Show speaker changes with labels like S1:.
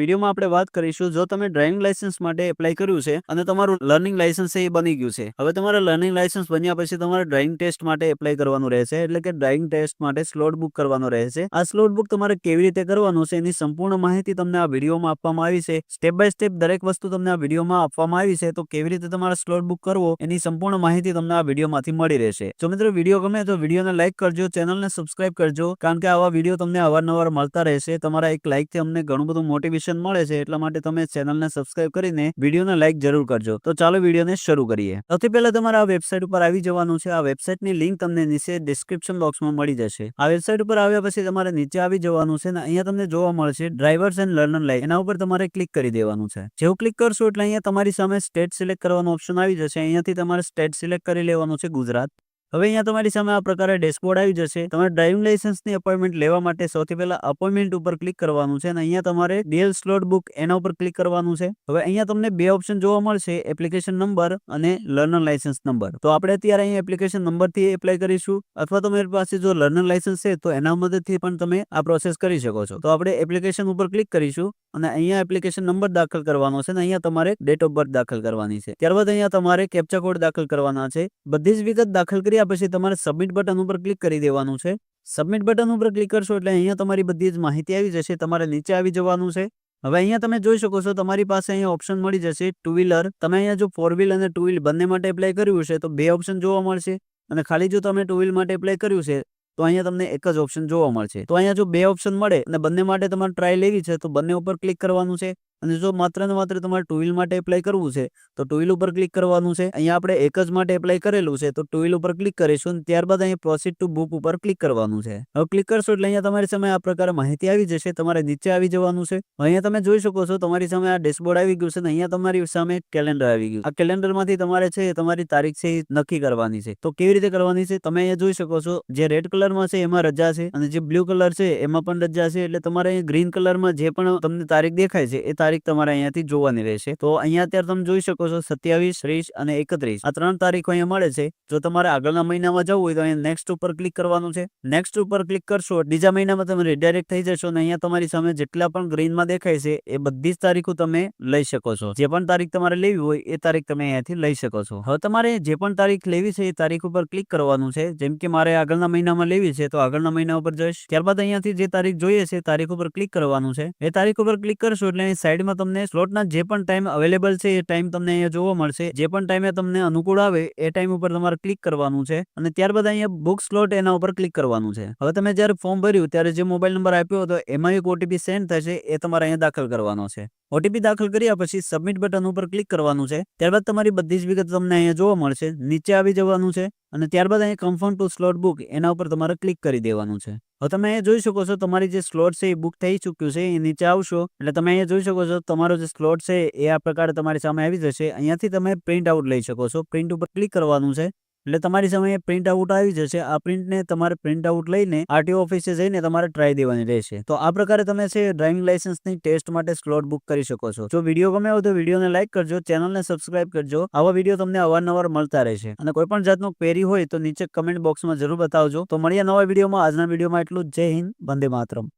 S1: વિડીયોમાં આપણે વાત કરીશું, જો તમે ડ્રાઇવિંગ લાયસન્સ માટે એપ્લાય કર્યું છે અને તમારું લર્નિંગ લાયસન્સ એ બની ગયું છે. હવે તમારા લર્નિંગ લાયસન્સ બન્યા પછી તમારે ડ્રાઇવિંગ ટેસ્ટ માટે એપ્લાય કરવાનું રહેશે, એટલે કે ડ્રાઇવિંગ ટેસ્ટ માટે સ્લોટ બુક કરવાનો રહેશે. આ સ્લોટ બુક તમારે કેવી રીતે કરવાનું છે એની સંપૂર્ણ માહિતી તમને આ વિડીયોમાં આપવામાં આવી છે. સ્ટેપ બાય સ્ટેપ દરેક વસ્તુ તમને આ વિડીયોમાં આપવામાં આવી છે, તો કેવી રીતે તમારે સ્લોટ બુક કરવો એની સંપૂર્ણ માહિતી તમને આ વિડીયોમાંથી મળી રહેશે. જો મિત્રો વીડિયો ગમે તો વિડીયોને લાઇક કરજો, ચેનલને સબસ્ક્રાઇબ કરજો, કારણ કે આવા વીડિયો તમને અવારનવાર મળતા રહેશે. તમારા એક લાઇકથી અમને ઘણું બધું મોટિવેશન મળે છે એટલા માટે તમે ચેનલને સબસ્ક્રાઇબ કરીને વિડીયોને લાઇક જરૂર કરજો. તો ચાલો વિડીયોને શરૂ કરીએ. સૌથી પહેલા તમારે આ વેબસાઇટ ઉપર આવી જવાનું છે. આ વેબસાઇટની લિંક તમને નીચે ડિસ્ક્રિપ્શન બોક્સમાં મળી જશે. આ વેબસાઇટ ઉપર આવ્યા પછી તમારે નીચે આવી જવાનું છે ને અહીંયા તમને જોવા મળશે ડ્રાઈવર્સ એન્ડ લર્નર લાઈન એના ઉપર તમારે ક્લિક કરી દેવાનું છે. જેવું ક્લિક કરશો એટલે અહીંયા તમારી સામે સ્ટેટ સિલેક્ટ કરવાનો ઓપ્શન આવી જશે. અહીંયાથી તમારે સ્ટેટ સિલેક્ટ કરી લેવાનું છે ગુજરાત. હવે અહીંયા તમારી સામે આ પ્રકારે ડેશબોર્ડ આવી જશે. તમારે ડ્રાઇવિંગ લાઇસન્સની અપોઇન્ટમેન્ટ લેવા માટે સૌથી પહેલા અપોઇન્ટમેન્ટ ઉપર ક્લિક કરવાનું છે અને અહીંયા તમારે ડીએલ સ્લોટ બુક એના ઉપર ક્લિક કરવાનું છે. હવે અહીંયા તમને બે ઓપ્શન જોવા મળશે એપ્લિકેશન નંબર અને લર્નર લાઇસન્સ નંબર તો આપણે અત્યારે અહીંયા એપ્લિકેશન નંબરથી એપ્લાય કરીશું. અથવા તમારી પાસે જો લર્નર લાઇસન્સ છે, તો એના મદદથી પણ તમે આ પ્રોસેસ કરી શકો છો. તો આપણે એપ્લિકેશન ઉપર ક્લિક કરીશું. અને અહીંયા એપ્લિકેશન નંબર દાખલ કરવાનો છે અને અહીંયા તમારે ડેટ ઓફ બર્થ દાખલ કરવાની છે. ત્યારબાદ અહીંયા તમારે કેપ્ચા કોડ દાખલ કરવાના છે. બધી જ વિગત દાખલ કર્યા પછી તમારે સબમિટ બટન ઉપર ક્લિક કરી દેવાનું છે. સબમિટ બટન ઉપર ક્લિક કરશો એટલે અહીંયા તમારી બધી જ માહિતી આવી જશે, તમારે નીચે આવી જવાનું છે. હવે અહીંયા તમે જોઈ શકો છો તમારી પાસે અહીંયા ઓપ્શન મળી જશે ટુ વ્હીલર તમે અહીંયા જો ફોર વ્હીલ અને ટુ વ્હીલ બંને માટે એપ્લાય કર્યું છે તો બે ઓપ્શન જોવા મળશે. અને ખાલી જો તમે ટુ વ્હીલ માટે એપ્લાય કર્યું છે તો અહીંયા તમને એક જ ઓપ્શન જોવા મળશે. તો અહીંયા જો બે ઓપ્શન મળે અને બંને માટે તમારે ટ્રાય લેવી છે, તો બંને ઉપર ક્લિક કરવાનું છે. અને જો માત્ર ને માત્ર તમારે ટુ વ્હીલ માટે એપ્લાય કરવું છે, તો ટુ વ્હીલ ઉપર ક્લિક કરવાનું છે. અહીંયા આપણે એક જ માટે એપ્લાય કરેલું છે, તો ટુ વ્હીલ ઉપર ક્લિક કરીશું અને ત્યારબાદ અહીંયા પ્રોસીડ ટુ બુક ઉપર ક્લિક કરવાનું છે. હવે ક્લિક કરશો એટલે અહીંયા તમારી સામે આ પ્રકારે માહિતી આવી જશે, તમારે નીચે આવી જવાનું છે. અહીંયા તમે જોઈ શકો છો, તમારી સામે આ ડેશબોર્ડ આવી ગયું છે અને અહીંયા તમારી સામે કેલેન્ડર આવી ગયું આ કેલેન્ડરમાંથી તમારે છે, તમારી તારીખ છે નક્કી કરવાની છે. તો કેવી રીતે કરવાની છે? તમે અહીંયા જોઈ શકો છો, જે રેડ કલરમાં છે એમાં રજા છે અને જે બ્લુ કલર છે એમાં પણ રજા છે, એટલે તમારે ગ્રીન કલરમાં જે પણ તમને તારીખ દેખાય છે, એ તારીખ તમારે અહીંયાથી જોવાની રહેશે. તો અહીંયા અત્યારે તમે જોઈ શકો છો સત્યાવીસ, ત્રીસ અને એકત્રીસ. આ ત્રણ તારીખો અહીંયા મળે છે. જો તમારે આગળના મહિનામાં જવું હોય તો અહીંયા નેક્સ્ટ ઉપર ક્લિક કરવાનું છે. નેક્સ્ટ ઉપર ક્લિક કરશો બીજા મહિનામાં તમે રિડાયરેક્ટ થઈ જશો અને અહીંયા તમારી સામે જેટલા પણ ગ્રીનમાં દેખાય છે એ બધી જ તારીખો તમે લઈ શકો છો. જે પણ તારીખ તમારે લેવી હોય એ તારીખ તમે અહીંયાથી લઈ શકો છો. હવે તમારે જે પણ તારીખ લેવી છે એ તારીખ ઉપર ક્લિક કરવાનું છે. જેમ કે મારે આગળના મહિનામાં લેવી છે તો આગળના મહિના ઉપર જઈશ. ત્યારબાદ અહીંયાથી જે તારીખ જોઈએ છે તારીખ ઉપર ક્લિક કરવાનું છે. એ તારીખ ઉપર ક્લિક કરશો એટલે અહીં સાઈડમાં તમને સ્લોટના જે પણ ટાઈમ અવેલેબલ છે, એ ટાઈમ તમને અહીંયા જોવા મળશે. જે પણ ટાઈમે તમને અનુકૂળ આવે, એ ટાઈમ ઉપર તમારે ક્લિક કરવાનું છે અને ત્યારબાદ અહીંયા બુક સ્લોટ એના ઉપર ક્લિક કરવાનું છે. હવે તમે જ્યારે ફોર્મ ભર્યું, ત્યારે જે મોબાઈલ નંબર આપ્યો હતો, એમાં એક ઓટીપી સેન્ડ થશે, એ તમારે અહીંયા દાખલ કરવાનો છે. ઓટીપી દાખલ કર્યા પછી સબમિટ બટન ઉપર ક્લિક કરવાનું છે. ત્યારબાદ તમારી બધી જ વિગત તમને અહીંયા જોવા મળશે. નીચે આવી જવાનું છે અને ત્યારબાદ અહીંયા કન્ફર્મ ટુ સ્લોટ બુક એના ઉપર તમારે ક્લિક કરી દેવાનું છે. હવે તમે અહીંયા જોઈ શકો છો તમારી જે સ્લોટ છે એ બુક થઈ ચૂક્યું છે, એ નીચે આવશો. એટલે તમે અહીંયા જોઈ શકો છો તમારો જે સ્લોટ છે એ આ પ્રકારે તમારી સામે આવી જશે. અહીંયાથી તમે પ્રિન્ટ આઉટ લઈ શકો છો. પ્રિન્ટ ઉપર ક્લિક કરવાનું છે. એટલે તમારી સામે પ્રિન્ટ આઉટ આવી જશે. આ પ્રિન્ટને તમારે પ્રિન્ટ આઉટ લઈને આરટીઓ ઓફિસે જઈને તમારે ટ્રાય દેવાની રહેશે. તો આ પ્રકારે તમે છે ડ્રાઇવિંગ લાઇસન્સની ટેસ્ટ માટે સ્લોટ બુક કરી શકો છો. જો વીડિયો ગમે હોય તો વિડીયોને લાઇક કરજો ચેનલને સબસ્ક્રાઇબ કરજો. આવા વીડિયો તમને અવારનવાર મળતા રહેશે. અને કોઈ પણ જાતનો ક્વેરી હોય તો નીચે કમેન્ટ બોક્સમાં જરૂર બતાવજો. તો મળીએ નવા વિડીયોમાં આજના વિડીયોમાં એટલું જય હિન્દ, વંદે માતરમ.